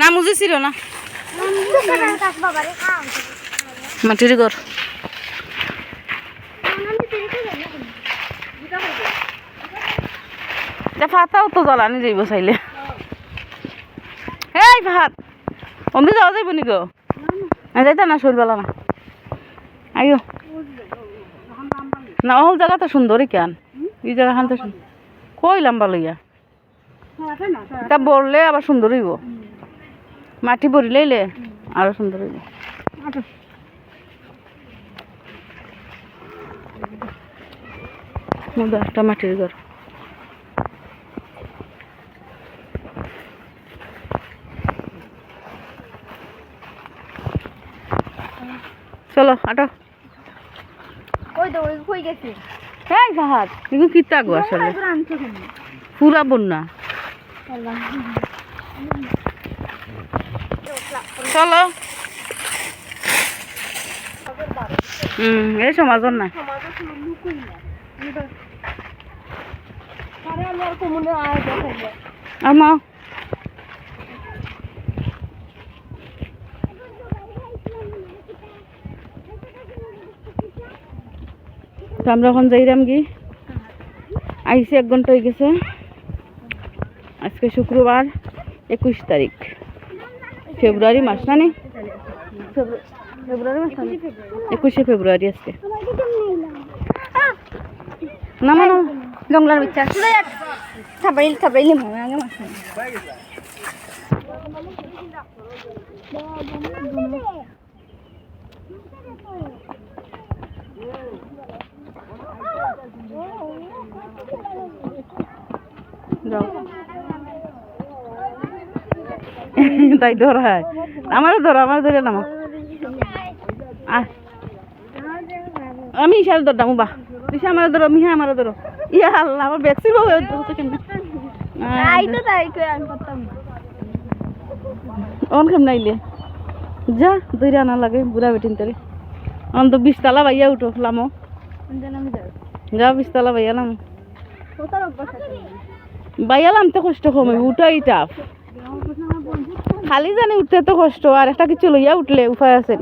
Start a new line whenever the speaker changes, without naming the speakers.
না, মুজি ছিল না। মাটির ঘর। ফাতাও তো জ্বালানি যাইব চাইলে। এই ভাত। অমনি যাওয়া যাইব নি না যাইতা না শরীরবেলা না। আইও। না ওই জায়গা তো সুন্দরই কেন? এই জায়গাখান তো সুন্দর। কই লম্বা লইয়া তা বললে আবার সুন্দর হইব। মাটি ভরি লইলে আরও সুন্দর হইব। একটা মাটির ঘর। চলো, আটো।
ওই তো, ওই কই গেছে
এই ফাহাদ এগুলো কি তাগো আসলে। পুরা বন্যা। চলো। হুম এই সমাজর না।
আরে আমি আর কমনে আয় দেখাইলে
আমা তো আমরা এখন যাইরাম কি? আইসি এক ঘণ্টা হয়ে গেছে। আজকে শুক্রবার একুশ তারিখ। ফেব্রুয়ারি মাস না নি? ফেব্রুয়ারি মাস একুশে ফেব্রুয়ারি আজকে। না মানে
গমলার বিচ্ছা থাবাইল থাবাইলে আগে মাছ
তাই ধরায় আমারও ধরো আমার ধরে নামো। আমি ইশারে ধরতাম বা দিশা আমার ধরো মিহা আমার ধরো। ইয়া আল্লাহ আমার
তো করতাম
অন কেমন নাইলে যা দুই আনা লাগে বুড়া বেটিন তারে অন তো বিশতলা বাইয়া উঠো লামো। যা বিশতলা বাইয়া লামো। বাইয়া লামতে কষ্ট কমে উঠাই টাফ খালি জানি উঠতে তো কষ্ট আর একটা কিছু লইয়া উঠলে উপায় আছে